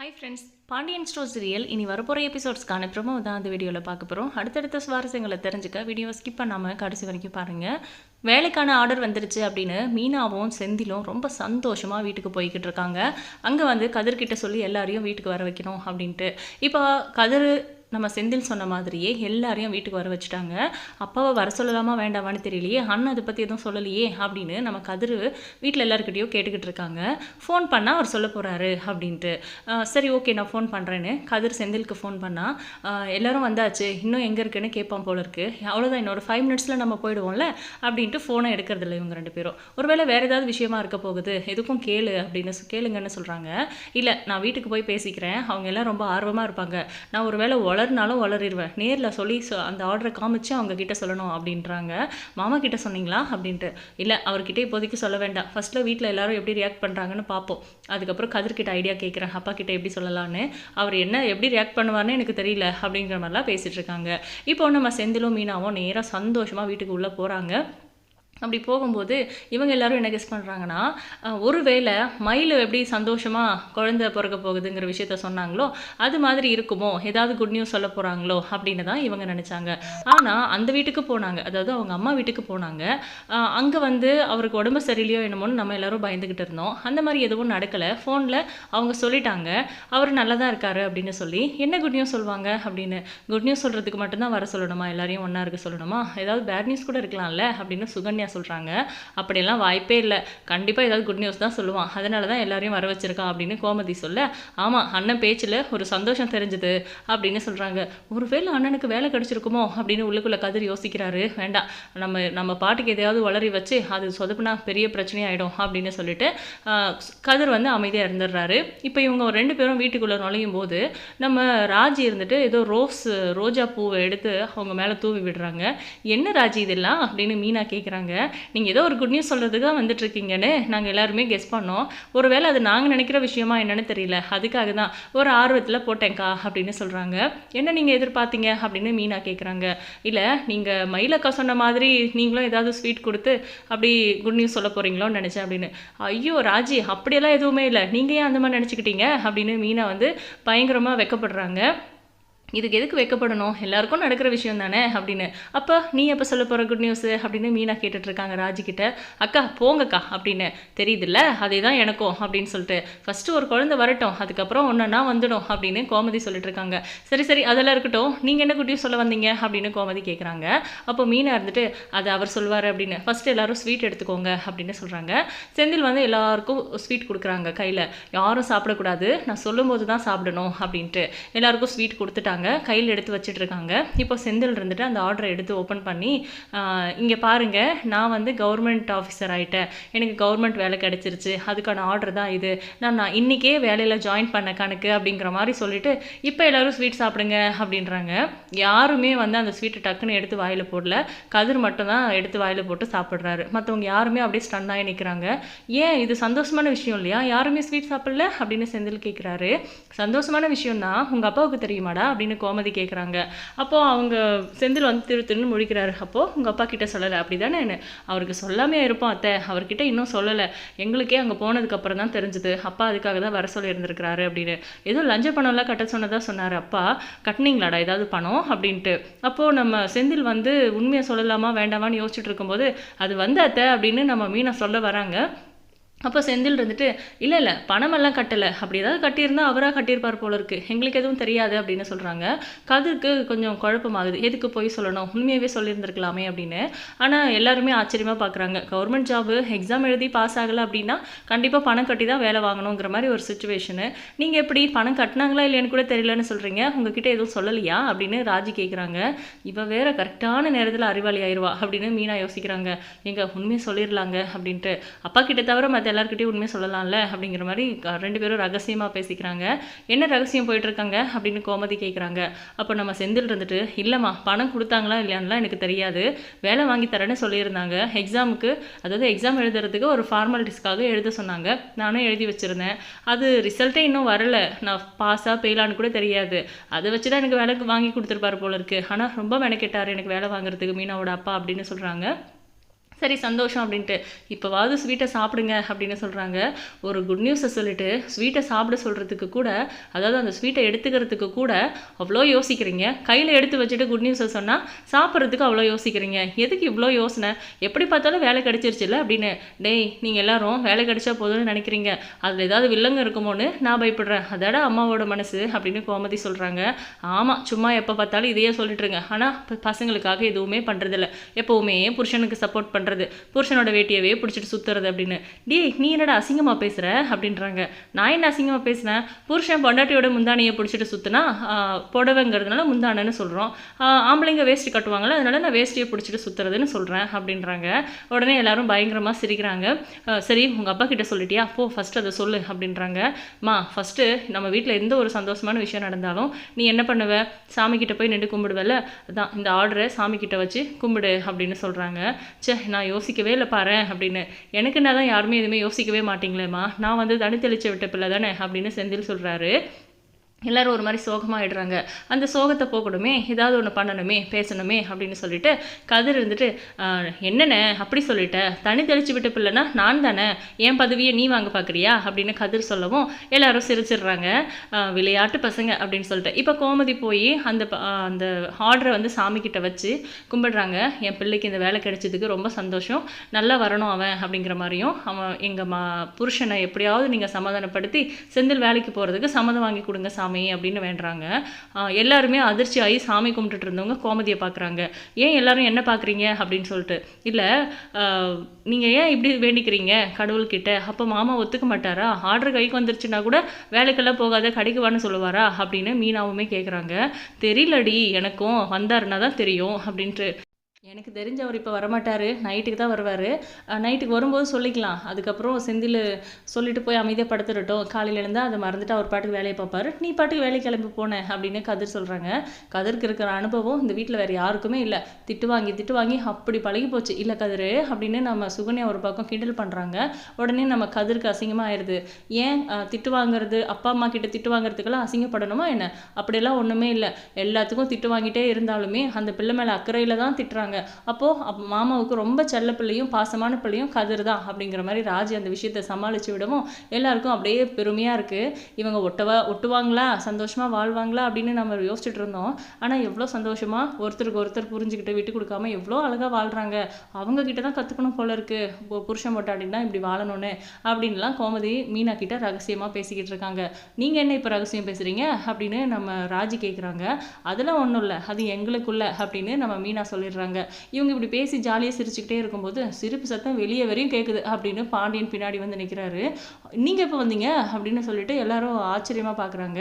Hi friends Pandian stores real இனி வரப்போகிற எபிசோட்ஸ்க்கான promo தான் அந்த வீடியோவில் பார்க்க போகிறோம் அடுத்தடுத்த சுவாரஸ்யங்களை தெரிஞ்சுக்க வீடியோவை ஸ்கிப் பண்ணாமல் கடைசி வரைக்கும் பாருங்கள் வேலைக்கான ஆர்டர் வந்துருச்சு அப்படின்னு மீனாவும் செந்திலும் ரொம்ப சந்தோஷமாக வீட்டுக்கு போய்கிட்டு இருக்காங்க. அங்கே வந்து கதிர்கிட்ட சொல்லி எல்லாரையும் வீட்டுக்கு வர வைக்கணும் அப்படின்ட்டு. இப்போ கதிர் நம்ம செந்தில் சொன்ன மாதிரியே எல்லாரையும் வீட்டுக்கு வர வச்சுட்டாங்க. அப்பாவை வர சொல்லலாமா வேண்டாமான்னு தெரியலையே. அண்ணன் அதை பற்றி எதுவும் சொல்லலையே அப்படின்னு நம்ம கதிர் வீட்டில் எல்லாருக்கிட்டையும் கேட்டுக்கிட்டு இருக்காங்க. ஃபோன் பண்ணால் அவர் சொல்ல போகிறாரு அப்படின்ட்டு. சரி ஓகே நான் ஃபோன் பண்ணுறேன்னு கதிர் செந்திலுக்கு ஃபோன் பண்ணால் எல்லோரும் வந்தாச்சு. இன்னும் எங்கே இருக்குன்னு கேட்பான் போல இருக்கு. அவ்வளோதான் இன்னொரு ஃபைவ் மினிட்ஸில் நம்ம போயிடுவோம்ல அப்படின்ட்டு ஃபோனை எடுக்கிறதில்ல இவங்க ரெண்டு பேரும். ஒருவேளை வேறு ஏதாவது விஷயமா இருக்க போகுது. எதுக்கும் கேளு அப்படின்னு கேளுங்கன்னு சொல்கிறாங்க இல்லை நான் வீட்டுக்கு போய் பேசிக்கிறேன். அவங்க எல்லாம் ரொம்ப ஆர்வமாக இருப்பாங்க. நான் ஒருவேளை வளர்னாலும் வளரிடுவேன் நேரில் சொல்லி சொ- அந்த ஆர்டரை காமிச்சு அவங்க கிட்ட சொல்லணும் அப்படின்றாங்க. மாமா கிட்ட சொன்னீங்களா? அப்படின்ட்டு. இல்லை அவர்கிட்ட இப்போதைக்கு சொல்ல வேண்டாம். ஃபர்ஸ்ட்டில் வீட்டில் எல்லாரும் எப்படி ரியாக்ட் பண்ணுறாங்கன்னு பார்ப்போம் அதுக்கப்புறம் கதிர்கிட்ட ஐடியா கேட்குறேன் அப்பா கிட்ட எப்படி சொல்லலான்னு. அவர் என்ன எப்படி ரியாக்ட் பண்ணுவார்னு எனக்கு தெரியல அப்படிங்கிற மாதிரிலாம் பேசிகிட்டு இருக்காங்க. இப்போ நம்ம செந்திலும் மீனாவும் நேராக சந்தோஷமாக வீட்டுக்கு உள்ளே போகிறாங்க அப்படி போகும்போது இவங்க எல்லாரும் என்ன கெஸ் பண்ணுறாங்கன்னா ஒருவேளை மயில் எப்படி சந்தோஷமாக குழந்த பிறக்க போகுதுங்கிற விஷயத்த சொன்னாங்களோ அது மாதிரி இருக்குமோ ஏதாவது குட் நியூஸ் சொல்ல போகிறாங்களோ அப்படின்னு தான் இவங்க நினச்சாங்க. ஆனால் அந்த வீட்டுக்கு போனாங்க. அதாவது அவங்க அம்மா வீட்டுக்கு போனாங்க. அங்கே வந்து அவருக்கு உடம்பு சரியில்லையோ என்னமோன்னு நம்ம எல்லாரும் பயந்துக்கிட்டு இருந்தோம். அந்த மாதிரி எதுவும் நடக்கலை. ஃபோனில் அவங்க சொல்லிட்டாங்க. அவர் நல்லா தான் இருக்காரு அப்படின்னு சொல்லி என்ன குட் நியூஸ் சொல்லுவாங்க அப்படின்னு குட் நியூஸ் சொல்கிறதுக்கு மட்டும்தான் வர சொல்லணுமா? எல்லாரையும் ஒன்றா இருக்க சொல்லணுமா? ஏதாவது பேட் நியூஸ் கூட இருக்கலாம்ல? அப்படின்னு சுகன்யா சொல்கிறாங்க அப்படியெல்லாம் வாய்ப்பே இல்லை. கண்டிப்பாக ஏதாவது குட் நியூஸ் தான் சொல்லுவான். அதனால தான் எல்லாரையும் வர வச்சிருக்கான் அப்படின்னு கோமதி சொல்ல ஆமாம் அண்ணன் பேச்சில் ஒரு சந்தோஷம் தெரிஞ்சுது அப்படின்னு சொல்கிறாங்க ஒருவேளை அண்ணனுக்கு வேலை கிடைச்சிருக்குமோ? அப்படின்னு உள்ளுக்குள்ளே கதிர் யோசிக்கிறாரு. வேண்டாம். நம்ம நம்ம பாட்டுக்கு எதையாவது வளரி வச்சு அது சொதப்புனா பெரிய பிரச்சனையாயிடும் அப்படின்னு சொல்லிட்டு கதிர் வந்து அமைதியாக இருந்துடுறாரு. இப்போ இவங்க ஒரு ரெண்டு பேரும் வீட்டுக்குள்ளே நுழையும் போது நம்ம ராஜி இருந்துட்டு ஏதோ ரோஸ் ரோஜா பூவை எடுத்து அவங்க மேலே தூவி விடுறாங்க. என்ன ராஜி இதெல்லாம்? அப்படின்னு மீனா கேட்குறாங்க நீங்கள் ஏதோ ஒரு குட் நியூஸ் சொல்கிறதுக்காக தான் வந்துட்டு இருக்கீங்கன்னு நாங்கள் எல்லாருமே கெஸ் பண்ணோம். ஒருவேளை அது நாங்கள் நினைக்கிற விஷயமா என்னன்னு தெரியல. அதுக்காக தான் ஒரு ஆர்வத்தில் போட்டேன்க்கா அப்படின்னு சொல்கிறாங்க என்ன நீங்கள் எதிர்பார்த்தீங்க அப்படின்னு மீனா கேட்குறாங்க இல்லை நீங்கள் மயிலக்கா சொன்ன மாதிரி நீங்களும் ஏதாவது ஸ்வீட் கொடுத்து அப்படி குட் நியூஸ் சொல்ல போகிறீங்களோன்னு நினச்சேன் அப்படின்னு. ஐயோ ராஜி அப்படியெல்லாம் எதுவுமே இல்லை. நீங்கள் ஏன் அந்த மாதிரி நினச்சிக்கிட்டீங்க? அப்படின்னு மீனா வந்து பயங்கரமாக வெக்கப்படுறாங்க. இதுக்கு எதுக்கு வைக்கப்படணும்? எல்லாருக்கும் நடக்கிற விஷயம் தானே? அப்படின்னு. அப்போ நீ எப்போ சொல்ல போகிற குட் நியூஸ் அப்படின்னு மீனா கேட்டுட்ருக்காங்க இருக்காங்க அக்கா போங்கக்கா அப்படின்னு. தெரியுதுல்ல? அதே தான் எனக்கும் அப்படின்னு சொல்லிட்டு. ஃபஸ்ட்டு ஒரு குழந்தை வரட்டும் அதுக்கப்புறம் ஒன்றுனா வந்துடும் அப்படின்னு கோமதி சொல்லிட்டு இருக்காங்க சரி சரி அதெல்லாம் இருக்கட்டும். நீங்கள் என்ன குட் நியூஸ் சொல்ல வந்தீங்க? அப்படின்னு கோமதி கேட்குறாங்க அப்போ மீனா இருந்துட்டு அதை அவர் சொல்வார் அப்படின்னு. ஃபஸ்ட்டு எல்லாரும் ஸ்வீட் எடுத்துக்கோங்க அப்படின்னு சொல்கிறாங்க செந்தில் வந்து எல்லாருக்கும் ஸ்வீட் கொடுக்குறாங்க கையில். யாரும் சாப்பிடக்கூடாது நான் சொல்லும்போது தான் சாப்பிடணும் அப்படின்ட்டு. எல்லாருக்கும் ஸ்வீட் கொடுத்துட்டாங்க. கையில் எடுத்து வச்சுட்டு இருக்காங்க இப்போ செந்தில் இருந்துட்டு அந்த ஆர்டரை எடுத்து ஓப்பன் பண்ணி இங்கே பாருங்க நான் வந்து கவர்மெண்ட் ஆஃபீஸர் ஆயிட்டேன். எனக்கு கவர்மெண்ட் வேலை கிடைச்சிருச்சு. அதுக்கான ஆர்டர் தான் இது. நான் நான் இன்றைக்கே வேலையில் ஜாயின் பண்ண கணக்கு அப்படிங்கிற மாதிரி சொல்லிட்டு இப்போ எல்லாரும் ஸ்வீட் சாப்பிடுங்க அப்படின்றாங்க. யாருமே வந்து அந்த ஸ்வீட்டை டக்குன்னு எடுத்து வாயில் போடல. கதிர் மட்டும்தான் எடுத்து வாயில் போட்டு சாப்பிட்றாரு. மற்றவங்க யாருமே அப்படியே ஸ்டன் ஆகி நிற்கிறாங்க ஏன்? இது சந்தோஷமான விஷயம் இல்லையா? யாருமே ஸ்வீட் சாப்பிடல? அப்படின்னு செந்தில் கேட்குறாரு சந்தோஷமான விஷயம் தான் உங்கள் அப்பாவுக்கு தெரியுமாடா? அப்படின்னு கோமதி கேட்குறாங்க அப்போது அவங்க செந்தில் வந்து திரு திருன்னு முழிக்கிறாரு. அப்போது உங்கள் அப்பா கிட்ட சொல்லலை. அப்படி தானே அவருக்கு சொல்லாமே இருப்போம் அத்தை. அவர்கிட்ட இன்னும் சொல்லலை. எங்களுக்கே அங்கே போனதுக்கப்புறம் தான் தெரிஞ்சுது. அப்பா அதுக்காக தான் வர சொல்லி இருந்திருக்கிறாரு அப்படின்னு. ஏதோ லஞ்ச பணம்லாம் கட்ட சொன்னதா சொன்னார். அப்பா கட்டினீங்களாடா? ஏதாவது பணம்? அப்படின்ட்டு. அப்போது நம்ம செந்தில் வந்து உண்மையை சொல்லலாமா? வேண்டாமான்னு யோசிச்சுட்டு இருக்கும்போது அது வந்து அத்தை அப்படின்னு நம்ம மீனை சொல்ல வராங்க. அப்போ செந்தில் இருந்துட்டு இல்லை இல்லை பணமெல்லாம் கட்டலை. அப்படி ஏதாவது கட்டியிருந்தா அவராக கட்டியிருப்பார் போல இருக்கு. எங்களுக்கு எதுவும் தெரியாது அப்படின்னு சொல்கிறாங்க கதிர்க்கு கொஞ்சம் குழப்பமாகுது. எதுக்கு போய் சொல்லணும்? உண்மையாகவே சொல்லியிருந்திருக்கலாமே அப்படின்னு. ஆனால் எல்லாருமே ஆச்சரியமாக பார்க்குறாங்க கவர்மெண்ட் ஜாபு எக்ஸாம் எழுதி பாஸ் ஆகலை அப்படின்னா கண்டிப்பாக பணம் கட்டி தான் வேலை வாங்கணுங்கிற மாதிரி ஒரு சுச்சுவேஷனு நீங்கள் எப்படி பணம் கட்டினாங்களா இல்லையான்னு கூட தெரியலன்னு சொல்கிறீங்க உங்ககிட்ட எதுவும் சொல்லலையா? அப்படின்னு ராஜி கேட்குறாங்க இவள் வேற கரெக்டான நேரத்தில் அறிவாளி ஆயிடுவா அப்படின்னு மீனா யோசிக்கிறாங்க. எங்கள் உண்மையை சொல்லிடலாங்க அப்படின்ட்டு. அப்பா கிட்ட தவிர மற்ற எல்லாருக்கிட்டையும் உண்மையை சொல்லலாம்ல? அப்படிங்கிற மாதிரி ரெண்டு பேரும் ரகசியமாக பேசிக்கிறாங்க. என்ன ரகசியம் போயிட்டுருக்காங்க? அப்படின்னு கோமதி கேட்குறாங்க அப்போ நம்ம செந்தில் இருந்துட்டு இல்லைம்மா பணம் கொடுத்தாங்களா இல்லையான்லாம் எனக்கு தெரியாது. வேலை வாங்கி தரேன்னு சொல்லியிருந்தாங்க. எக்ஸாமுக்கு அதாவது எக்ஸாம் எழுதுறதுக்கு ஒரு ஃபார்மாலிட்டிஸ்க்காக எழுத சொன்னாங்க. நானும் எழுதி வச்சுருந்தேன். அது ரிசல்ட்டே இன்னும் வரல. நான் பாஸாக ஃபெயிலான்னு கூட தெரியாது. அதை வச்சு தான் எனக்கு வேலைக்கு வாங்கி கொடுத்துருப்பாரு போல இருக்குது ஆனால் ரொம்ப மெனக்கெட்டார் எனக்கு வேலை வாங்குறதுக்கு மீனாவோட அப்பா அப்படின்னு சொல்கிறாங்க சரி சந்தோஷம் அப்படின்ட்டு. இப்போவாவது ஸ்வீட்டை சாப்பிடுங்க அப்படின்னு சொல்கிறாங்க ஒரு குட் நியூஸை சொல்லிட்டு ஸ்வீட்டை சாப்பிட சொல்கிறதுக்கு கூட அதாவது அந்த ஸ்வீட்டை எடுத்துக்கிறதுக்கு கூட அவ்வளோ யோசிக்கிறீங்க. கையில் எடுத்து வச்சுட்டு குட் நியூஸை சொன்னால் சாப்பிட்றதுக்கு அவ்வளோ யோசிக்கிறீங்க. எதுக்கு இவ்வளோ யோசனை? எப்படி பார்த்தாலும் வேலை கிடச்சிருச்சுல்ல அப்படின்னு. டேய் நீங்கள் எல்லாரும் வேலை கிடைச்சா போதும்னு நினைக்கிறீங்க. அதில் ஏதாவது வில்லங்க இருக்குமோன்னு நான் பயப்படுறேன். அதோட அம்மாவோட மனசு அப்படின்னு கோமதி சொல்கிறாங்க ஆமாம் சும்மா எப்போ பார்த்தாலும் இதையே சொல்லிட்டுருங்க. ஆனால் பசங்களுக்காக எதுவுமே பண்ணுறதில்ல எப்போவுமே புருஷனுக்கு சப்போர்ட் பண்ணுற பண்ணுறது புருஷனோட வேட்டியவே பிடிச்சிட்டு சுற்றுறது அப்படின்னு. டே நீ என்னடா அசிங்கமாக பேசுகிற அப்படின்றாங்க. நான் என்ன அசிங்கமாக பேசுனேன்? புருஷன் பொண்டாட்டியோட முந்தானையை பிடிச்சிட்டு சுற்றுனா புடவைங்கிறதுனால முந்தானன்னு சொல்கிறோம் ஆம்பளைங்க வேஷ்டி கட்டுவாங்களே அதனால நான் வேஷ்டியை பிடிச்சிட்டு சுற்றுறதுன்னு சொல்கிறேன் அப்படின்றாங்க. உடனே எல்லாரும் பயங்கரமாக சிரிக்கிறாங்க. சரி உங்கள் அப்பா கிட்ட சொல்லிட்டியா? போ ஃபஸ்ட்டு அதை சொல்லு அப்படின்றாங்க. மா ஃபஸ்ட்டு நம்ம வீட்டில் எந்த ஒரு சந்தோஷமான விஷயம் நடந்தாலும் நீ என்ன பண்ணுவ? சாமி கிட்ட போய் நின்று கும்பிடுவல அதான் இந்த ஆர்டரை சாமி கிட்ட வச்சு கும்பிடு அப்படின்னு சொல்கிறாங்க சே நான் யோசிக்கவே இல்லை பாரு அப்படின்னு. எனக்கு என்ன தான் யாருமே எதுவுமே யோசிக்கவே மாட்டிங்களேம்மா? நான் வந்து தனி தெளிச்ச விட்ட பிள்ளை தானே அப்படின்னு செந்தில் சொல்கிறாரு எல்லாரும் ஒரு மாதிரி சோகமாகிடுறாங்க அந்த சோகத்தை போகணுமே ஏதாவது ஒன்று பண்ணணுமே பேசணுமே அப்படின்னு சொல்லிட்டு கதிர் இருந்துட்டு என்னென்ன என்னண்ணே அப்படி சொல்லிட்ட? தனி தெளிச்சு விட்ட பிள்ளைனா நான் தானே? என் பதவியை நீ வாங்க பார்க்குறியா அப்படின்னு கதிர் சொல்லவும் எல்லாரும் சிரிச்சிடுறாங்க. விளையாட்டு பசங்க அப்படின்னு சொல்லிட்டு. இப்போ கோமதி போய் அந்த அந்த ஆர்டரை வந்து சாமிக்கிட்ட வச்சு கும்பிடுறாங்க. என் பிள்ளைக்கு இந்த வேலை கிடைச்சதுக்கு ரொம்ப சந்தோஷம். நல்லா வரணும் அவன் அப்படிங்கிற மாதிரியும் அவன் எங்கள் மா புருஷனை எப்படியாவது நீங்கள் சமாதானப்படுத்தி செந்தில் வேலைக்கு போகிறதுக்கு சம்மதம் வாங்கி கொடுங்க சாமி. சாமி அப்படின்னு வேண்டுறாங்க. எல்லாருமே அதிர்ச்சி ஆகி சாமி கும்பிட்டுட்டு இருந்தவங்க கோமதியை பார்க்குறாங்க ஏன் எல்லாரும் என்ன பார்க்குறீங்க அப்படின்னு சொல்லிட்டு. இல்லை நீங்கள் ஏன் இப்படி வேண்டிக்கிறீங்க கடவுள்கிட்ட? அப்போ மாமா ஒத்துக்க மாட்டாரா? ஆர்டர் கைக்கு வந்துருச்சுன்னா கூட வேலைக்கெல்லாம் போகாத கடைக்கு வான்னு சொல்லுவாரா? அப்படின்னு மீனாவுமே கேட்குறாங்க தெரியலடி எனக்கும் வந்தாருன்னா தான் தெரியும் அப்படின்ட்டு. எனக்கு தெரிஞ்ச அவர் இப்போ வரமாட்டார். நைட்டுக்கு தான் வருவார். நைட்டுக்கு வரும்போது சொல்லிக்கலாம். அதுக்கப்புறம் செந்தில் சொல்லிட்டு போய் அமைதியாக படுத்துடட்டும். காலையில் இருந்தால் அதை மறந்துட்டு அவர் பாட்டுக்கு வேலையை பார்ப்பாரு. நீ பாட்டுக்கு வேலை கிளம்பி போனேன் அப்படின்னு கதிர் சொல்கிறாங்க கதிருக்கு இருக்கிற அனுபவம் இந்த வீட்டில் வேறு யாருக்குமே இல்லை. திட்டு வாங்கி திட்டு வாங்கி அப்படி பழகி போச்சு. இல்லை கதிர் அப்படின்னு நம்ம சுகன்யா ஒரு பக்கம் கிண்டல் பண்ணுறாங்க உடனே நம்ம கதிருக்கு அசிங்கமாக ஆயிடுது ஏன் திட்டு வாங்குறது? அப்பா அம்மா கிட்ட திட்டு வாங்குறதுக்கெல்லாம் அசிங்கப்படணுமா என்ன? அப்படியெல்லாம் ஒன்றுமே இல்லை. எல்லாத்துக்கும் திட்டு வாங்கிட்டே இருந்தாலுமே அந்த பிள்ளை மேலே அக்கறையில் தான் திட்டுறாங்க. அப்போது அப் மாமாவுக்கு ரொம்ப செல்ல பிள்ளையும் பாசமான பிள்ளையும் கதிர் தான் அப்படிங்கிற மாதிரி ராஜி அந்த விஷயத்தை சமாளித்து விடவும் எல்லாருக்கும் அப்படியே பெருமையாக இருக்குது இவங்க ஒட்டவா ஒட்டுவாங்களா? சந்தோஷமாக வாழ்வாங்களா? அப்படின்னு நம்ம யோசிச்சுட்டு இருந்தோம். ஆனால் எவ்வளோ சந்தோஷமாக ஒருத்தருக்கு ஒருத்தர் புரிஞ்சுக்கிட்டு விட்டு கொடுக்காம எவ்வளோ அழகாக வாழ்கிறாங்க அவங்கக்கிட்ட தான் கற்றுக்கணும் போல இருக்குது புருஷன் பொட்டாட்டின்னா இப்படி வாழணும்னு அப்படின்லாம் கோமதி மீனா கிட்ட ரகசியமாக பேசிக்கிட்டு இருக்காங்க. நீங்கள் என்ன இப்போ ரகசியம் பேசுகிறீங்க அப்படின்னு நம்ம ராஜி கேட்குறாங்க அதெல்லாம் ஒன்றும் இல்லை. அது எங்களுக்குள்ள அப்படின்னு நம்ம மீனா சொல்லிடுறாங்க. இவங்க இப்படி பேசி ஜாலியாக சிரிச்சுக்கிட்டே இருக்கும்போது சிரிப்பு சத்தம் வெளியே வரையும் கேட்குது அப்படின்னு பாண்டியன் பின்னாடி வந்து நிற்கிறாரு நீங்கள் எப்போ வந்தீங்க? அப்படின்னு சொல்லிட்டு எல்லாரும் ஆச்சரியமாக பார்க்குறாங்க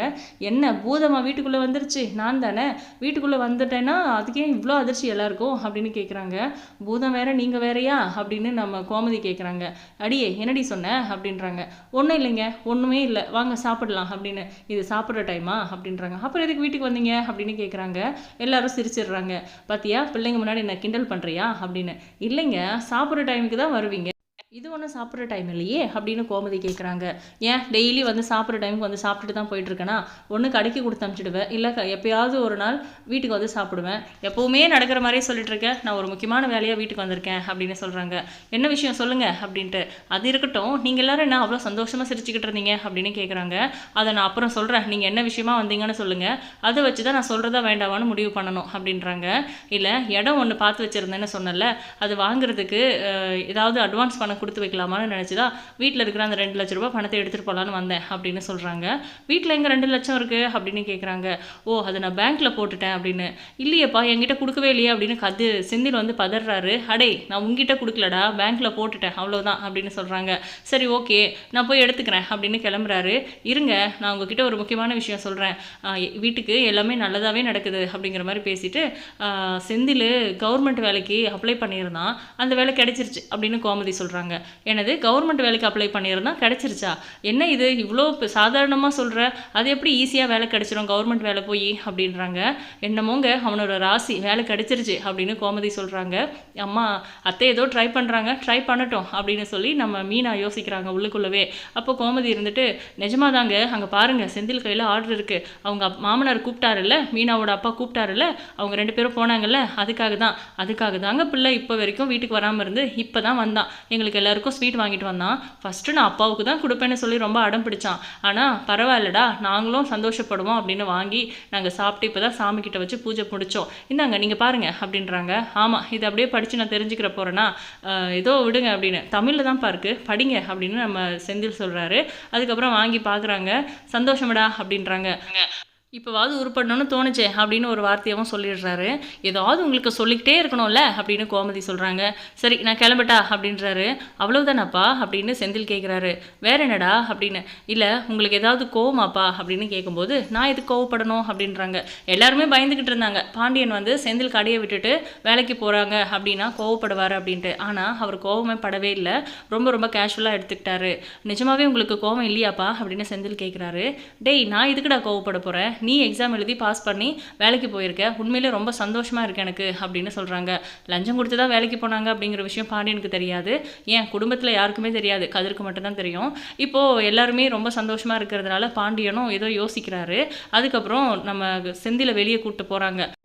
என்ன பூதமா வீட்டுக்குள்ளே வந்துருச்சு? நான் தானே? வீட்டுக்குள்ளே வந்துட்டேன்னா அதுக்கே இவ்வளோ அதிர்ச்சி எல்லாருக்கும்? அப்படின்னு கேட்குறாங்க பூதம் வேற நீங்கள் வேறயா? அப்படின்னு நம்ம கோமதி கேட்குறாங்க அடியே என்னடி சொன்ன? அப்படின்றாங்க. ஒன்றும் இல்லைங்க ஒன்றுமே இல்லை. வாங்க சாப்பிடலாம் அப்படின்னு. இது சாப்பிட்ற டைமா அப்படின்றாங்க. அப்புறம் எதுக்கு வீட்டுக்கு வந்தீங்க? அப்படின்னு கேட்குறாங்க எல்லாரும் சிரிச்சிடுறாங்க. பார்த்தியா பிள்ளைங்க முன்னாடி என்ன கிண்டல் பண்ணுறியா அப்படின்னு. இல்லைங்க சாப்பிட்ற டைமுக்கு தான் வருவீங்க. இது ஒன்றும் சாப்பிட்ற டைம் இல்லையே? அப்படின்னு கோமதி கேட்குறாங்க ஏன்? டெய்லி வந்து சாப்பிட்ற டைமுக்கு வந்து சாப்பிட்டுட்டு தான் போயிட்டுருக்கேனா ஒன்று கடைக்கு கொடுத்து அனுப்பிச்சிடுவேன். இல்லை எப்போயாவது ஒரு நாள் வீட்டுக்கு வந்து சாப்பிடுவேன். எப்போவுமே நடக்கிற மாதிரியே சொல்லிட்டு இருக்கேன் நான் ஒரு முக்கியமான வேலையாக வீட்டுக்கு வந்திருக்கேன் அப்படின்னு சொல்கிறாங்க என்ன விஷயம் சொல்லுங்கள் அப்படின்ட்டு. அது இருக்கட்டும். நீங்கள் எல்லாரும் என்ன அவ்வளோ சந்தோஷமாக சிரிச்சுக்கிட்டு இருந்தீங்க? அப்படின்னு கேட்குறாங்க அதை நான் அப்புறம் சொல்கிறேன் நீங்கள் என்ன விஷயமா வந்தீங்கன்னு சொல்லுங்கள் அதை வச்சு தான் நான் சொல்கிறதா வேண்டாமான்னு முடிவு பண்ணணும் அப்படின்றாங்க. இல்லை இடம் ஒன்று பார்த்து வச்சுருந்தேன்னு சொன்னல அது வாங்குறதுக்கு ஏதாவது அட்வான்ஸ் பணம் கொடுத்து வைக்கலாமான்னு நினச்சி தான் வீட்டில் இருக்கிற அந்த ரெண்டு லட்ச ரூபாய் பணத்தை எடுத்துகிட்டு போகலான்னு வந்தேன் அப்படின்னு சொல்கிறாங்க வீட்டில் எங்கே ரெண்டு லட்சம் இருக்குது அப்படின்னு கேட்குறாங்க ஓ அதை நான் பேங்க்கில் போட்டுட்டேன் அப்படின்னு. இல்லையேப்பா என்கிட்ட கொடுக்கவே இல்லையே அப்படின்னு கது செந்தில் வந்து பதறாரு. அடே நான் உங்ககிட்ட கொடுக்கலடா பேங்க்கில் போட்டுட்டேன் அவ்வளோதான் அப்படின்னு சொல்கிறாங்க சரி ஓகே நான் போய் எடுத்துக்கிறேன் அப்படின்னு கிளம்புறாரு. இருங்க நான் உங்ககிட்ட ஒரு முக்கியமான விஷயம் சொல்கிறேன் வீட்டுக்கு எல்லாமே நல்லதாகவே நடக்குது அப்படிங்கிற மாதிரி பேசிட்டு செந்தில் கவர்மெண்ட் வேலைக்கு அப்ளை பண்ணியிருந்தான். அந்த வேலை கிடைச்சிருச்சு அப்படின்னு கோமதி சொல்கிறாங்க சொல்கிறாங்க எனது கவர்மெண்ட் வேலைக்கு அப்ளை பண்ணியிருந்தா கிடச்சிருச்சா? என்ன இது இவ்வளோ சாதாரணமாக சொல்கிற அது எப்படி ஈஸியாக வேலை கிடச்சிரும் கவர்மெண்ட் வேலை போய்? அப்படின்றாங்க. என்னமோங்க அவனோட ராசி வேலை கிடச்சிருச்சு அப்படின்னு கோமதி சொல்கிறாங்க அம்மா அத்தை ஏதோ ட்ரை பண்ணுறாங்க ட்ரை பண்ணட்டும் அப்படின்னு சொல்லி நம்ம மீனா யோசிக்கிறாங்க உள்ளுக்குள்ளவே. அப்போ கோமதி இருந்துட்டு நிஜமாதாங்க அங்கே பாருங்க செந்தில் கையில் ஆர்டர் இருக்குது அவங்க மாமனார் கூப்பிட்டாருல்ல மீனாவோட அப்பா கூப்பிட்டாருல்ல அவங்க ரெண்டு பேரும் போனாங்கல்ல அதுக்காக தான் அதுக்காக தாங்க பிள்ளை இப்போ வரைக்கும் வீட்டுக்கு வராமல் இருந்து இப்போ தான் வந்தான். எங்களுக்கு எல்லாருக்கும் ஸ்வீட் வாங்கிட்டு வந்தான். ஃபஸ்ட்டு நான் அப்பாவுக்கு தான் கொடுப்பேன்னு சொல்லி ரொம்ப அடம் பிடிச்சான். ஆனால் பரவாயில்லடா நாங்களும் சந்தோஷப்படுவோம் அப்படின்னு வாங்கி நாங்கள் சாப்பிட்டு இப்போ தான் சாமிக்கிட்ட வச்சு பூஜை முடித்தோம் இந்தாங்க நீங்கள் பாருங்க அப்படின்றாங்க. ஆமாம் இது அப்படியே படித்து நான் தெரிஞ்சுக்கிற போகிறேன்னா ஏதோ விடுங்க அப்படின்னு. தமிழில் தான் பாருக்கு படிங்க அப்படின்னு நம்ம செந்தில் சொல்கிறாரு அதுக்கப்புறம் வாங்கி பார்க்குறாங்க சந்தோஷமடா அப்படின்றாங்க. இப்போவாவது உருப்படணும்னு தோணுச்சே அப்படின்னு ஒரு வார்த்தையாகவும் சொல்லிடுறாரு. ஏதாவது உங்களுக்கு சொல்லிக்கிட்டே இருக்கணும்ல அப்படின்னு கோமதி சொல்கிறாங்க சரி நான் கிளம்பட்டா அப்படின்றாரு. அவ்வளவுதானப்பா அப்படின்னு செந்தில் கேட்குறாரு வேற என்னடா அப்படின்னு. இல்லை உங்களுக்கு ஏதாவது கோவமாப்பா அப்படின்னு கேட்கும்போது நான் எதுக்கு கோவப்படணும் அப்படின்றாங்க. எல்லாருமே பயந்துக்கிட்டு இருந்தாங்க. பாண்டியன் வந்து செந்தில் கடையை விட்டுட்டு வேலைக்கு போகிறாங்க அப்படின்னா கோவப்படுவார் அப்படின்ட்டு. ஆனால் அவர் கோவமே படவே இல்லை. ரொம்ப ரொம்ப கேஷுவலாக எடுத்துக்கிட்டாரு. நிஜமாவே உங்களுக்கு கோவம் இல்லையாப்பா அப்படின்னு செந்தில் கேட்குறாரு டேய் நான் இதுக்குடா கோவப்பட போகிறேன் நீ எக்ஸாம் எழுதி பாஸ் பண்ணி வேலைக்கு போயிருக்க. உண்மையிலே ரொம்ப சந்தோஷமாக இருக்கு எனக்கு அப்படின்னு சொல்கிறாங்க லஞ்சம் கொடுத்து தான் வேலைக்கு போனாங்க அப்படிங்கிற விஷயம் பாண்டியனுக்கு தெரியாது. ஏன்? குடும்பத்தில் யாருக்குமே தெரியாது. கதிருக்கு மட்டும்தான் தெரியும். இப்போது எல்லாருமே ரொம்ப சந்தோஷமாக இருக்கிறதுனால பாண்டியனும் ஏதோ யோசிக்கிறாரு. அதுக்கப்புறம் நம்ம செந்தில வெளியே கூப்பிட்டு போகிறாங்க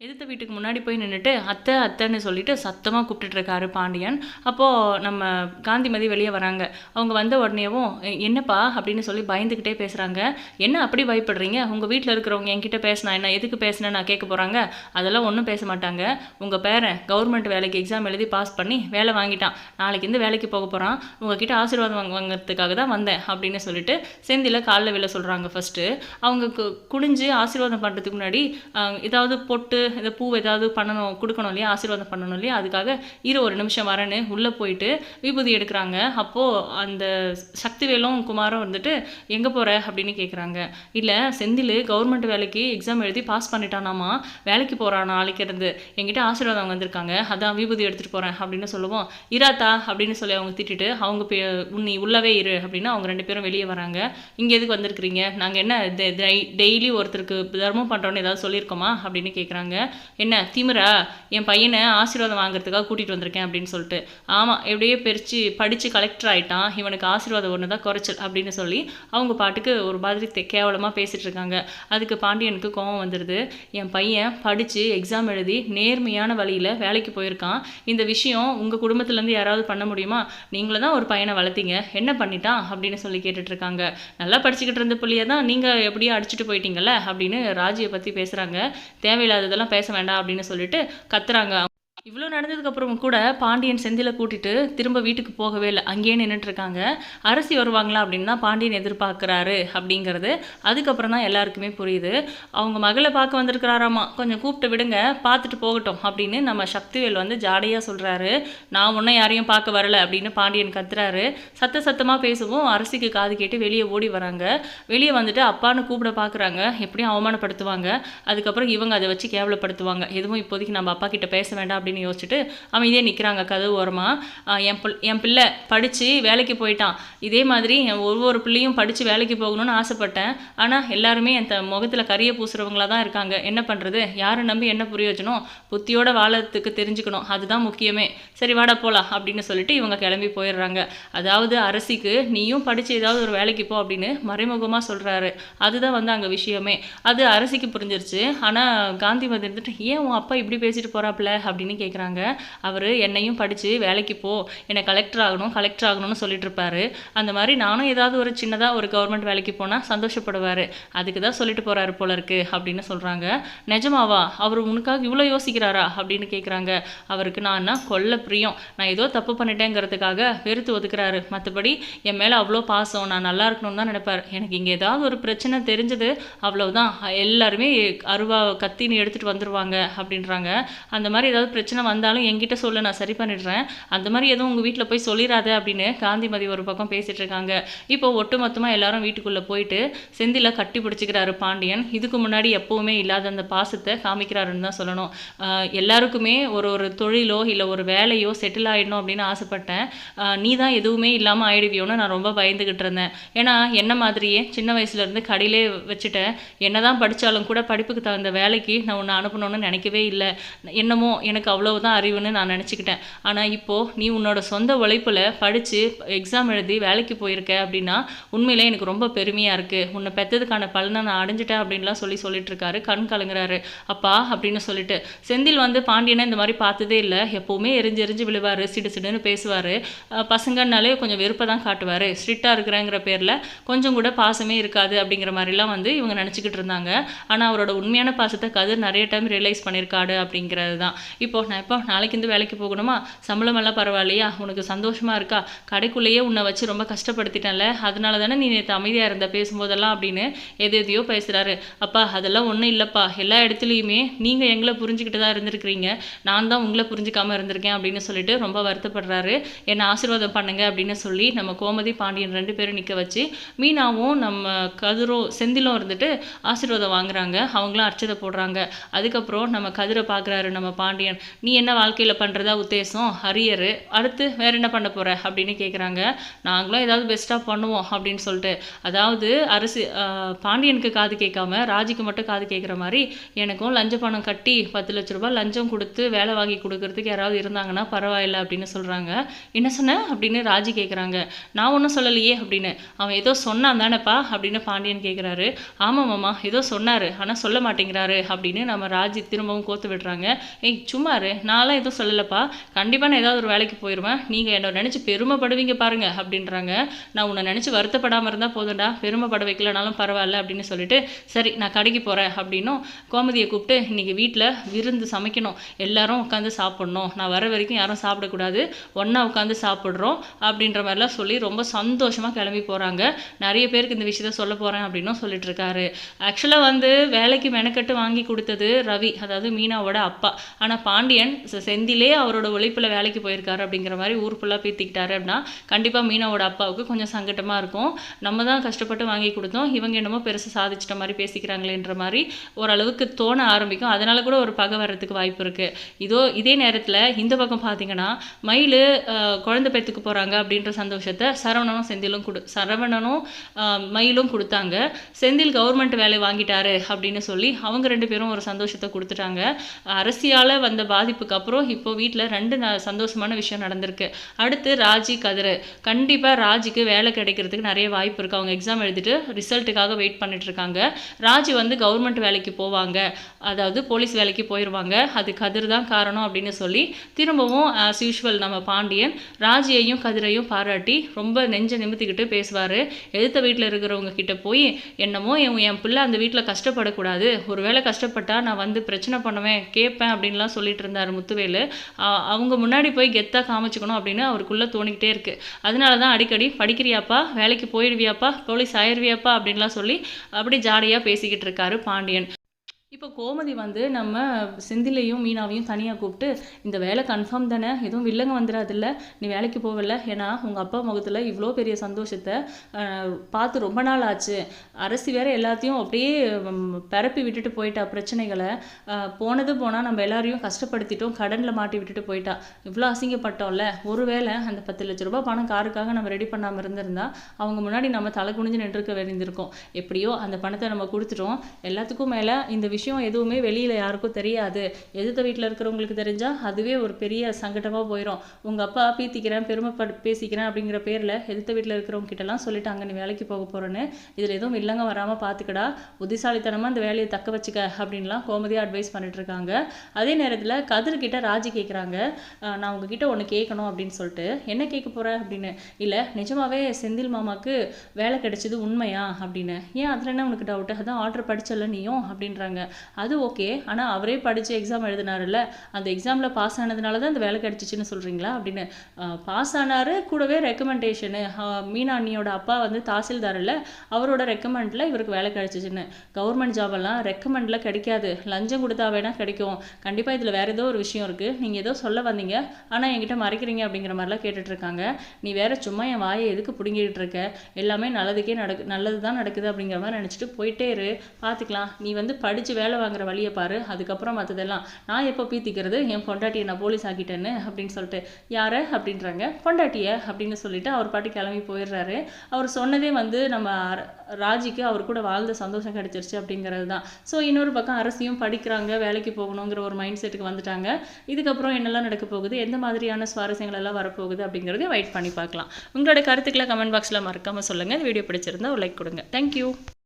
எதிர்த்த வீட்டுக்கு முன்னாடி போய் நின்றுட்டு அத்தை அத்தைன்னு சொல்லிட்டு சத்தமாக கூப்பிட்டுட்ருக்காரு பாண்டியன். அப்போது நம்ம காந்திமதி வெளியே வராங்க. அவங்க வந்த உடனேவும் என்னப்பா? அப்படின்னு சொல்லி பயந்துக்கிட்டே பேசுகிறாங்க என்ன அப்படி பயப்படுறீங்க? உங்கள் வீட்டில் இருக்கிறவங்க என்கிட்ட பேசினா என்ன? எதுக்கு பேசினேன் நான் கேட்க போகிறாங்க அதெல்லாம் ஒன்றும் பேச மாட்டாங்க. உங்கள் பேரன் கவர்மெண்ட் வேலைக்கு எக்ஸாம் எழுதி பாஸ் பண்ணி வேலை வாங்கிட்டான். நாளைக்கு இருந்து வேலைக்கு போக போகிறான் உங்ககிட்ட ஆசீர்வாதம் வாங்க வாங்குறதுக்காக தான் வந்தேன் அப்படின்னு சொல்லிட்டு செந்தியில் காலில் விழ சொல்கிறாங்க ஃபஸ்ட்டு அவங்க கு- குனிஞ்சு ஆசீர்வாதம் பண்ணுறதுக்கு முன்னாடி ஏதாவது பொட்டு இந்த பூ ஏதாவது பண்ணணும் கொடுக்கணும் இல்லையா? ஆசீர்வாதம் பண்ணணும் இல்லையா? அதுக்காக இரு ஒரு நிமிஷம் வரேன்னு உள்ளே போயிட்டு விபூதி எடுக்கிறாங்க. அப்போது அந்த சக்திவேலும் குமாரும் வந்துட்டு எங்கே போகிற அப்படின்னு கேட்குறாங்க இல்லை செந்தில் கவர்மெண்ட் வேலைக்கு எக்ஸாம் எழுதி பாஸ் பண்ணிட்டானாமா? வேலைக்கு போகிறான் நாளைக்கு இருந்து. என்கிட்ட ஆசீர்வாதம் வந்திருக்காங்க. அதான் விபூதி எடுத்துகிட்டு போகிறேன் அப்படின்னு சொல்லுவோம். இராத்தா அப்படின்னு சொல்லி அவங்க திட்டிட்டு அவங்க பே நீ உள்ளவே இரு அப்படின்னு அவங்க ரெண்டு பேரும் வெளியே வராங்க. இங்கே எதுக்கு வந்திருக்கிறீங்க? நாங்கள் என்ன டெய்லி ஒருத்தருக்கு தர்மம் பண்ணுறோன்னு ஏதாவது சொல்லியிருக்கோமா? அப்படின்னு கேட்குறாங்க என்ன திமிரா? என் பையனை ஆசீர்வாதம் வாங்குறதுக்காக கூட்டிகிட்டு வந்திருக்கேன் அப்படின்னு சொல்லிட்டு. ஆமாம் எப்படியே பிரித்து படித்து கலெக்டர் ஆயிட்டான். இவனுக்கு ஆசீர்வாதம் ஒன்று தான் குறைச்சல் அப்படின்னு சொல்லி அவங்க பாட்டுக்கு ஒரு மாதிரி கேவலமாக பேசிகிட்டு இருக்காங்க. அதுக்கு பாண்டியனுக்கு கோவம் வந்துடுது என் பையன் படித்து எக்ஸாம் எழுதி நேர்மையான வழியில் வேலைக்கு போயிருக்கான். இந்த விஷயம் உங்கள் குடும்பத்துலேருந்து யாராவது பண்ண முடியுமா? நீங்களும் தான் ஒரு பையனை வளர்த்தீங்க. என்ன பண்ணிட்டான்? அப்படின்னு சொல்லி கேட்டுட்ருக்காங்க நல்லா படிச்சுக்கிட்டு இருந்த புள்ளியை தான் நீங்கள் எப்படியோ அடிச்சுட்டு போயிட்டீங்கல்ல அப்படின்னு ராஜியை பற்றி பேசுகிறாங்க தேவையில்லாததெல்லாம் பேச வேண்டாம் அப்படின்னு சொல்லிட்டு கத்துறாங்க. இவ்வளோ நடந்ததுக்கப்புறமும் கூட பாண்டியன் செந்தில கூட்டிட்டு திரும்ப வீட்டுக்கு போகவே இல்லை. அங்கேயே நின்றுட்டுருக்காங்க அரசி வருவாங்களா அப்படின்னு தான் பாண்டியன் எதிர்பார்க்குறாரு அப்படிங்கிறது அதுக்கப்புறம் தான் எல்லாருக்குமே புரியுது. அவங்க மகளை பார்க்க வந்திருக்கிறாராமா? கொஞ்சம் கூப்பிட்டு விடுங்க பார்த்துட்டு போகட்டும் அப்படின்னு நம்ம சக்திவேல் வந்து ஜாடையாக சொல்கிறாரு நான் ஒன்றும் யாரையும் பார்க்க வரல அப்படின்னு பாண்டியன் கத்துறாரு. சத்த சத்தமாக பேசவும். அரசிக்கு காது கேட்டு வெளியே ஓடி வராங்க. வெளியே வந்துட்டு அப்பான்னு கூப்பிட பார்க்குறாங்க எப்படியும் அவமானப்படுத்துவாங்க. அதுக்கப்புறம் இவங்க அதை வச்சு கேவலப்படுத்துவாங்க. எதுவும் இப்போதைக்கு நம்ம அப்பா கிட்ட பேச வேண்டாம் அப்படின்னு யோசிச்சுட்டு அமைதியே நிற்கிறாங்க கதவு ஓரமாக என் பிள் என் பிள்ளை படித்து வேலைக்கு போயிட்டான். இதே மாதிரி என் ஒவ்வொரு பிள்ளையும் படித்து வேலைக்கு போகணும்னு ஆசைப்பட்டேன். ஆனால் எல்லாருமே என் த முகத்தில் கரிய பூசுறவங்களா தான் இருக்காங்க. என்ன பண்ணுறது யாரை நம்பி என்ன பிரயோஜனம்? புத்தியோட வாழறதுக்கு தெரிஞ்சுக்கணும். அதுதான் முக்கியமே. சரி வாடா போகலாம் அப்படின்னு சொல்லிட்டு இவங்க கிளம்பி போயிடுறாங்க. அதாவது அரசிக்கு நீயும் படித்து ஏதாவது ஒரு வேலைக்கு போ அப்படின்னு மறைமுகமாக சொல்கிறாரு அதுதான் வந்து அங்கே விஷயமே. அது அரசிக்கு புரிஞ்சிருச்சு. ஆனால் காந்தி இருந்துட்டு ஏன் உன் அப்பா இப்படி பேசிட்டு போகிறாப்புல அப்படின்னு கேட்குறாங்க அவர் என்னையும் படித்து வேலைக்கு போ என்னை கலெக்டர் ஆகணும் கலெக்டர் ஆகணும்னு சொல்லிட்டு இருப்பாரு. அந்த மாதிரி நானும் ஏதாவது ஒரு சின்னதாக ஒரு கவர்மெண்ட் வேலைக்கு போனால் சந்தோஷப்படுவார். அதுக்கு தான் சொல்லிட்டு போறாரு போல இருக்கு அப்படின்னு சொல்கிறாங்க நிஜமாவா? அவர் உனக்காக இவ்வளோ யோசிக்கிறாரா? அப்படின்னு கேட்குறாங்க அவருக்கு நான் என்ன? கொல்ல பிரியம். நான் ஏதோ தப்பு பண்ணிட்டேங்கிறதுக்காக வெறுத்து ஒதுக்குறாரு. மற்றபடி என் மேலே அவ்வளோ பாசம் நான் நல்லா இருக்கணும்னு தான் நினைப்பார். எனக்கு இங்கே ஏதாவது ஒரு பிரச்சனை தெரிஞ்சது அவ்வளவுதான். எல்லாருமே அருவா கத்தின்னு எடுத்துகிட்டு வந்துடுவாங்க அப்படின்றாங்க. அந்த மாதிரி ஏதாவது பிரச்சனை பிரச்சனை வந்தாலும் என்கிட்ட சொல்லு நான் சரி பண்ணிடுறேன். அந்த மாதிரி எதுவும் உங்கள் வீட்டில் போய் சொல்லிடாத அப்படின்னு காந்திமதி ஒரு பக்கம் பேசிகிட்டு இருக்காங்க. இப்போ ஒட்டுமொத்தமாக எல்லாரும் வீட்டுக்குள்ளே போயிட்டு செந்தில கட்டி பிடிச்சிக்கிறாரு பாண்டியன். இதுக்கு முன்னாடி எப்போவுமே இல்லாத அந்த பாசத்தை காமிக்கிறாருன்னு தான் சொல்லணும். எல்லாருக்குமே ஒரு ஒரு தொழிலோ இல்லை ஒரு வேலையோ செட்டில் ஆகிடணும் அப்படின்னு ஆசைப்பட்டேன். நீ தான் எதுவுமே இல்லாமல் ஆயிடுவியோன்னு நான் ரொம்ப பயந்துக்கிட்டு இருந்தேன். ஏன்னா என்ன மாதிரியே சின்ன வயசுலேருந்து கடையிலே வச்சுட்டேன். என்னதான் படித்தாலும் கூட படிப்புக்கு தகுந்த வேலைக்கு நான் உன்னை அனுப்பணும்னு நினைக்கவே இல்லை. என்னமோ எனக்கு அவ்வளோ அவ்வளவுதான் அறிவுன்னு நான் நினச்சிக்கிட்டேன். ஆனால் இப்போது நீ உன்னோட சொந்த உழைப்பில் படித்து எக்ஸாம் எழுதி வேலைக்கு போயிருக்க அப்படின்னா உண்மையிலே எனக்கு ரொம்ப பெருமையாக இருக்குது உன்னை பெற்றதுக்கான பலனை நான் அடைஞ்சிட்டேன் அப்படின்லாம் சொல்லி சொல்லிட்டு இருக்காரு கண் கலங்குறாரு. அப்பா அப்படின்னு சொல்லிட்டு. செந்தில் வந்து பாண்டியனை இந்த மாதிரி பார்த்ததே இல்லை. எப்போவுமே எரிஞ்சு எரிஞ்சு விழுவார். சிடு சிடுன்னு பேசுவார். பசங்கன்னாலே கொஞ்சம் வெறுப்பை தான் காட்டுவார். ஸ்ட்ரிக்டாக இருக்கிறேங்கிற பேரில் கொஞ்சம் கூட பாசமே இருக்காது அப்படிங்கிற மாதிரிலாம் வந்து இவங்க நினச்சிக்கிட்டு இருந்தாங்க. ஆனால் அவரோட உண்மையான பாசத்தை கதிர் நிறைய டைம் ரியலைஸ் பண்ணியிருக்காரு அப்படிங்கிறது தான் இப்போ நான் இப்போ நாளைக்கு இருந்து வேலைக்கு போகணுமா? சம்பளம் எல்லாம் பரவாயில்லையா? உனக்கு சந்தோஷமாக இருக்கா? கடைக்குள்ளேயே உன்னை வச்சு ரொம்ப கஷ்டப்படுத்திட்டேன்ல. அதனால தானே நீ நேற்று அமைதியாக இருந்த பேசும்போதெல்லாம் அப்படின்னு எது எதையோ பேசுகிறாரு அப்பா அதெல்லாம் ஒன்றும் இல்லைப்பா. எல்லா இடத்துலையுமே நீங்கள் எங்களை புரிஞ்சுக்கிட்டு தான் இருந்திருக்கிறீங்க. நான் தான் உங்களை புரிஞ்சுக்காம இருந்திருக்கேன் அப்படின்னு சொல்லிட்டு ரொம்ப வருத்தப்படுறாரு. என்னை ஆசீர்வாதம் பண்ணுங்க அப்படின்னு சொல்லி நம்ம கோமதி பாண்டியன் ரெண்டு பேரும் நிற்க வச்சு மீனாவும் நம்ம கதிரோ செந்திலும் இருந்துட்டு ஆசீர்வாதம் வாங்குறாங்க. அவங்களும் அர்ச்சதை போடுறாங்க. அதுக்கப்புறம் நம்ம கதிரை பார்க்குறாரு நம்ம பாண்டியன். நீ என்ன வாழ்க்கையில் பண்ணுறதா உத்தேசம்? ஹரியர் அடுத்து வேற என்ன பண்ண போகிற அப்படின்னு கேட்குறாங்க நாங்களும் ஏதாவது பெஸ்ட்டாக பண்ணுவோம் அப்படின்னு சொல்லிட்டு. அதாவது அரசு பாண்டியனுக்கு காது கேட்காம ராஜிக்கு மட்டும் காது கேட்குற மாதிரி எனக்கும் லஞ்ச பணம் கட்டி பத்து லட்ச ரூபாய் லஞ்சம் கொடுத்து வேலை வாங்கி கொடுக்கறதுக்கு யாராவது இருந்தாங்கன்னா பரவாயில்ல அப்படின்னு சொல்கிறாங்க என்ன சொன்ன? அப்படின்னு ராஜி கேட்குறாங்க நான் ஒன்றும் சொல்லலையே அப்படின்னு. அவன் ஏதோ சொன்னான் தானேப்பா அப்படின்னு பாண்டியன் கேட்குறாரு ஆமாம் மாமா ஏதோ சொன்னார். ஆனால் சொல்ல மாட்டேங்கிறாரு அப்படின்னு நம்ம ராஜி திரும்பவும் கோத்து விடுறாங்க. ஏய் சும்மாரு நான்லாம் எதுவும் சொல்லலப்பா. கண்டிப்பாக நான் ஏதாவது ஒரு வேலைக்கு போயிடுவேன் நீங்கள் என்னை நினச்சி பெருமைப்படுவீங்க பாருங்க அப்படின்றாங்க. நான் உன்னை நினச்சி வருத்தப்படாமல் இருந்தால் போதும்டா. பெருமைப்பட வைக்கலனாலும் பரவாயில்ல அப்படின்னு சொல்லிட்டு சரி நான் கடைக்கு போகிறேன் அப்படின்னும் கோமதியை கூப்பிட்டு இன்னைக்கு வீட்டில் விருந்து சமைக்கணும். எல்லாரும் உட்காந்து சாப்பிட்ணும். நான் வர வரைக்கும் யாரும் சாப்பிடக்கூடாது. ஒன்றா உட்காந்து சாப்பிட்றோம். அப்படின்ற மாதிரிலாம் சொல்லி ரொம்ப சந்தோஷமாக கிளம்பி போகிறாங்க நிறைய பேருக்கு இந்த விஷயத்த சொல்ல போகிறேன் அப்படின்னும் சொல்லிட்டு இருக்காரு. ஆக்சுவலாக வந்து வேலைக்கு மெனக்கட்டு வாங்கி கொடுத்தது ரவி அதாவது மீனாவோட அப்பா. ஆனால் பாண்டி பாண்டியன் செந்திலே அவரோட உழைப்பில் வேலைக்கு போயிருக்காரு அப்படிங்கிற மாதிரி ஊர் ஃபுல்லாக பீத்திக்கிட்டாரு அப்படின்னா கண்டிப்பாக மீனாவோட அப்பாவுக்கு கொஞ்சம் சங்கட்டமாக இருக்கும். நம்ம தான் கஷ்டப்பட்டு வாங்கி கொடுத்தோம். இவங்க என்னமோ பெருசு சாதிச்சிட்ட மாதிரி பேசிக்கிறாங்களேன்ற மாதிரி ஓரளவுக்கு தோண ஆரம்பிக்கும். அதனால கூட ஒரு பகை வர்றதுக்கு வாய்ப்பு இருக்குது இதோ இதே நேரத்தில் இந்த பக்கம் பார்த்தீங்கன்னா மயில் குழந்தை பெற்றுக்கு போகிறாங்க அப்படின்ற சந்தோஷத்தை சரவணனும் செந்திலும் கொடு சரவணனும் மயிலும் கொடுத்தாங்க. செந்தில் கவர்மெண்ட் வேலை வாங்கிட்டாரு அப்படின்னு சொல்லி அவங்க ரெண்டு பேரும் ஒரு சந்தோஷத்தை கொடுத்துட்டாங்க. அரசியால் வந்த பாதிப்புக்கு அப்புறம் இப்போ வீட்டில் ரெண்டு சந்தோஷமான விஷயம் நடந்திருக்கு. அடுத்து ராஜி கதிர். கண்டிப்பாக ராஜிக்கு வேலை கிடைக்கிறதுக்கு நிறைய வாய்ப்பு இருக்குது அவங்க எக்ஸாம் எழுதிட்டு ரிசல்ட்டுக்காக வெயிட் பண்ணிட்டுருக்காங்க ராஜி வந்து கவர்மெண்ட் வேலைக்கு போவாங்க. அதாவது போலீஸ் வேலைக்கு போயிடுவாங்க அது கதிர் தான் காரணம் அப்படின்னு சொல்லி திரும்பவும் ஆஸ் யூஷுவல் நம்ம பாண்டியன் ராஜியையும் கதிரையும் பாராட்டி ரொம்ப நெஞ்ச நிமித்திக்கிட்டு பேசுவார். எதிர்த்த வீட்டில் இருக்கிறவங்க கிட்ட போய் என்னமோ என் என் பிள்ளை அந்த வீட்டில் கஷ்டப்படக்கூடாது. ஒருவேளை கஷ்டப்பட்டால் நான் வந்து பிரச்சனை பண்ணுவேன் கேட்பேன் அப்படின்லாம் சொல்லிட்டு இருந்தார் முத்துவேலு. அவங்க முன்னாடி போய் கெத்தாக காமிச்சுக்கணும் அப்படின்னு அவருக்குள்ளே தோணிக்கிட்டே இருக்கு. அதனால தான் அடிக்கடி படிக்கிறியாப்பா வேலைக்கு போயிடுவியாப்பா போலீஸ் ஆயிடுவியாப்பா அப்படின்லாம் சொல்லி அப்படி ஜாலியாக பேசிக்கிட்டு இருக்காரு பாண்டியன். இப்போ கோமதி வந்து நம்ம செந்திலையும் மீனாவையும் தனியாக கூப்பிட்டு இந்த வேலை கன்ஃபார்ம் தானே? எதுவும் வில்லங்க வந்துடாதில்ல நீ வேலைக்கு போகல ஏன்னா உங்கள் அப்பா முகத்தில் இவ்வளோ பெரிய சந்தோஷத்தை பார்த்து ரொம்ப நாள் ஆச்சு. அரசி வேற எல்லாத்தையும் அப்படியே பரப்பி விட்டுட்டு போயிட்டா பிரச்சனைகளை. போனது போனால் நம்ம எல்லாரையும் கஷ்டப்படுத்திட்டோம். கடனில் மாட்டி விட்டுட்டு போயிட்டா. இவ்வளோ அசிங்கப்பட்டோம்ல? ஒருவேளை அந்த பத்து லட்ச ரூபாய் பணம் காருக்காக நம்ம ரெடி பண்ணாமல் இருந்திருந்தா அவங்க முன்னாடி நம்ம தலை குனிஞ்சு நின்றுக்க வேண்டியிருக்கோம் எப்படியோ அந்த பணத்தை நம்ம கொடுத்துட்டோம். எல்லாத்துக்கும் மேலே இந்த விஷயம் விஷயம் எதுவுமே வெளியில் யாருக்கும் தெரியாது. எதிர்த்த வீட்டில் இருக்கிறவங்களுக்கு தெரிஞ்சால் அதுவே ஒரு பெரிய சங்கடமாக போயிடும் உங்கள் அப்பா பீத்திக்கிறேன் பெருமைப்படு பேசிக்கிறேன் அப்படிங்கிற பேரில் எதிர்த்த வீட்டில் இருக்கிறவங்க கிட்டலாம் சொல்லிட்டாங்க நீ வேலைக்கு போக போகிறேன்னு இதில் எதுவும் இல்லைங்க வராமல் பார்த்துக்கடா புத்திசாலித்தனமாக அந்த வேலையை தக்க வச்சுக்க அப்படின்லாம் கோமதியாக அட்வைஸ் பண்ணிட்டுருக்காங்க அதே நேரத்தில் கதிர்கிட்ட ராஜி கேட்குறாங்க நான் உங்ககிட்ட ஒன்று கேட்கணும் அப்படின்னு சொல்லிட்டு என்ன கேட்க போகிற அப்படின்னு. இல்லை நிஜமாகவே செந்தில் மாமாவுக்கு வேலை கிடைச்சது உண்மையா? அப்படின்னு. ஏன் அதில் என்ன உனக்கு டவுட்டு அதான் ஆர்டர் படிச்சல நீயும் அப்படின்றாங்க. அது ஓகே ஆனால் அவரே படித்து எக்ஸாம் எழுதினார்ல அந்த எக்ஸாமில் பாஸ் ஆனதுனால தான் அந்த வேலை கிடச்சிச்சின்னு சொல்கிறீங்களா அப்படின்னு பாஸ் ஆனார் கூடவே ரெக்கமெண்டேஷனு மீனா அண்ணியோட அப்பா வந்து தாசில்தார் இல்லை அவரோட ரெக்கமெண்டில் இவருக்கு வேலை கிடச்சிச்சின்னு. கவர்மெண்ட் ஜாபெல்லாம் ரெக்கமெண்டில் கிடைக்காது. லஞ்சம் கொடுத்தா வேணால் கிடைக்கும். கண்டிப்பாக இதில் வேறு ஏதோ ஒரு விஷயம் இருக்குது நீங்கள் ஏதோ சொல்ல வந்தீங்க. ஆனால் என்கிட்ட மறைக்கிறீங்க அப்படிங்கிற மாதிரிலாம் கேட்டுட்ருக்காங்க. நீ வேறு சும்மா என் வாயை எதுக்கு பிடுங்கிட்டு இருக்க எல்லாமே நல்லதுக்கே நடக்கு நல்லது தான் நடக்குது அப்படிங்கிற மாதிரி நினச்சிட்டு போயிட்டே இரு. பார்த்துக்கலாம் நீ வந்து படித்து வேலை வாங்குற வழியை பாரு அதுக்கப்புறம் மற்றதெல்லாம் நான் எப்போ பீத்திக்கிறது? என் பொண்டாட்டியை நான் போலீஸ் ஆக்கிட்டேன்னு அப்படின்னு சொல்லிட்டு. யாரை அப்படின்றாங்க. பொண்டாட்டிய அப்படின்னு சொல்லிட்டு அவர் பாட்டு கிளம்பி போயிடுறாரு. அவர் சொன்னதே வந்து நம்ம ராஜிக்கு அவர் கூட வாழ்ந்த சந்தோஷம் கிடைச்சிருச்சு அப்படிங்கிறது தான். ஸோ இன்னொரு பக்கம் அரசியும் படிக்கிறாங்க வேலைக்கு போகணுங்கிற ஒரு மைண்ட் செட்டுக்கு வந்துட்டாங்க. இதுக்கப்புறம் என்னெல்லாம் நடக்க போகுது? எந்த மாதிரியான சுவாரஸ்யங்கள் எல்லாம் வரப்போகுது அப்படிங்கிறதையும் வெயிட் பண்ணி பார்க்கலாம். உங்களோட கருத்துக்களை கமெண்ட் பாக்ஸில் மறக்காமல் சொல்லுங்கள் இந்த வீடியோ பிடிச்சிருந்தா ஒரு லைக் கொடுங்க. தேங்க்யூ